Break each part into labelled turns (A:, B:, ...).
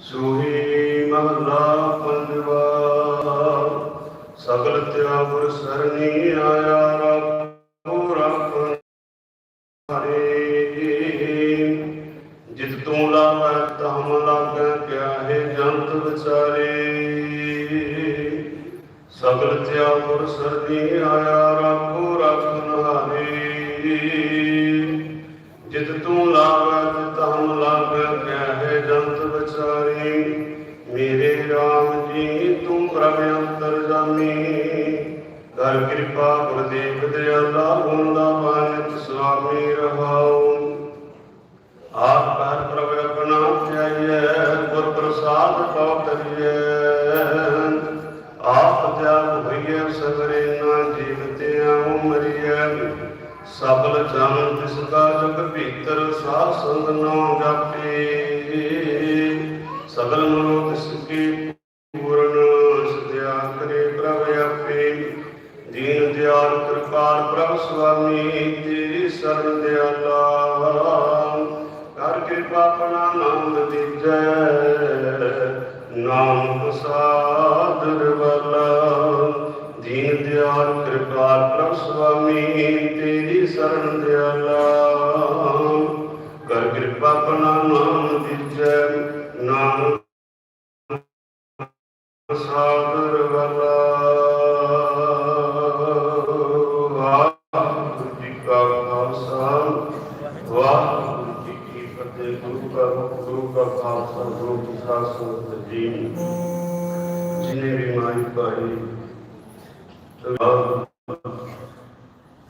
A: ਸੋਹੀ ਮਹਲਾ ਪੰਜਵਾ। ਸਗਲ ਤਿਆਗੁਰ ਸਰਨੀ ਆਇਆ ਰੱਬੋ, ਰੱਬ ਹਰੇ ਜਿਤ ਤੂੰ ਲਾਵੈ ਤਹਮ ਲਾਗੈ ਪਿਆਹੇ ਜੰਤ ਵਿਚਾਰੇ। ਸਗਲ ਤਿਆਗੁਰ ਸਰਨੀ ਆਇਆ ਰੱਬੋ, ਰੱਬ ਨਾਰੇ। ਜਿਤ ਤੂੰ ਲਾਵੈ ਤਹਮ ਲਾਗੈ ਪਿਆਹੇ ਜੰਤ ਪ੍ਰਭ ਅੰਤਰ ਜਾਮੀ। ਕਰ ਕਿਰਪਾ ਗੁਰਦੇਵ ਦਿਆਲਾ ਹੁੰਦਾ ਮਾਨਿਤ ਸੁਆਮੀ ਰਹਾਉ। ਆਪ ਕਰ ਪ੍ਰਭ ਆਪਣਾ ਧਿਆਈਐ, ਗੁਰ ਪ੍ਰਸਾਦ ਪਾਉ ਕਰੀਐ। ਆਪ ਤਿਆਗ ਹੋਈਐ, ਸਗਰੇ ਨਾ ਜੀਵਤੇ ਆਉ ਮਰੀਐ। ਸਬਲ ਜਨ ਤਿਸ ਦਾ ਜਗ ਭੀਤਰ, ਸਾਧ ਸੰਗ ਨਾਮ ਜਾਪੇ। ਸਗਲ ਮਨੋ ਤਿਸ ਕੀ ਪੂਰਨ ਸਦਿਆ ਕਰੇ ਪ੍ਰਭ ਆਪੇ ਦੀਨ ਦਿਆਲ ਕਿਰਪਾਲ ਪ੍ਰਭ ਸੁਆਮੀ ਤੇਰੀ ਸਰਣ ਦਿਆਲਾ। ਕਰ ਕਿਰਪਾ ਆਪਣਾ ਨਾਮ ਦੀਜੈ, ਨਾਮ ਪ੍ਰਸਾਦਰ ਵਾਲਾ ਦੀਨ ਦਿਆਲ ਕਿਰਪਾਲ ਪ੍ਰਭ ਸੁਆਮੀ ਤੇਰੀ ਸਰਣ ਦਿਆਲਾ। ਕਰ ਕਿਰਪਾ ਆਪਣਾ ਨਾਮ ਦੀਜੈ, ਨਾਮ ਸਾਦਰ ਵਾਲਾ ਕੀ ਫਤਿਹ ਗੁਰੂ ਕਾ ਗੁਰੂ ਕਾ ਖਾਲਸਾ ਗੁਰੂ ਕੀ ਖਾਲਸਾ ਜੀ ਜਿਨੇ ਵੀ ਮਾਈ ਪਾਈ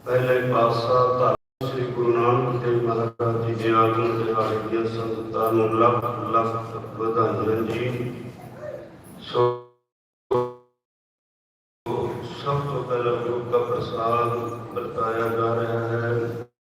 A: ਪਹਿਲੇ ਪਾਸਾ ਧੰਨ ਸ੍ਰੀ ਗੁਰੂ ਨਾਨਕ ਦੇਵ ਮਹਾਰਾਜ ਜੀ ਦੇ ਆਗਮਨ ਦਿਹਾੜੇ ਦੀਆਂ ਸੰਗਤਾਂ ਨੂੰ ਲੱਖ ਲੱਖ ਵਧਾਈਆਂ ਜੀ ਸੋ ਸਭ ਤੋਂ ਪਹਿਲਾਂ ਗੁਰੂ ਦਾ ਪ੍ਰਸਾਦ ਵਰਤਾਇਆ ਜਾ ਰਿਹਾ ਹੈ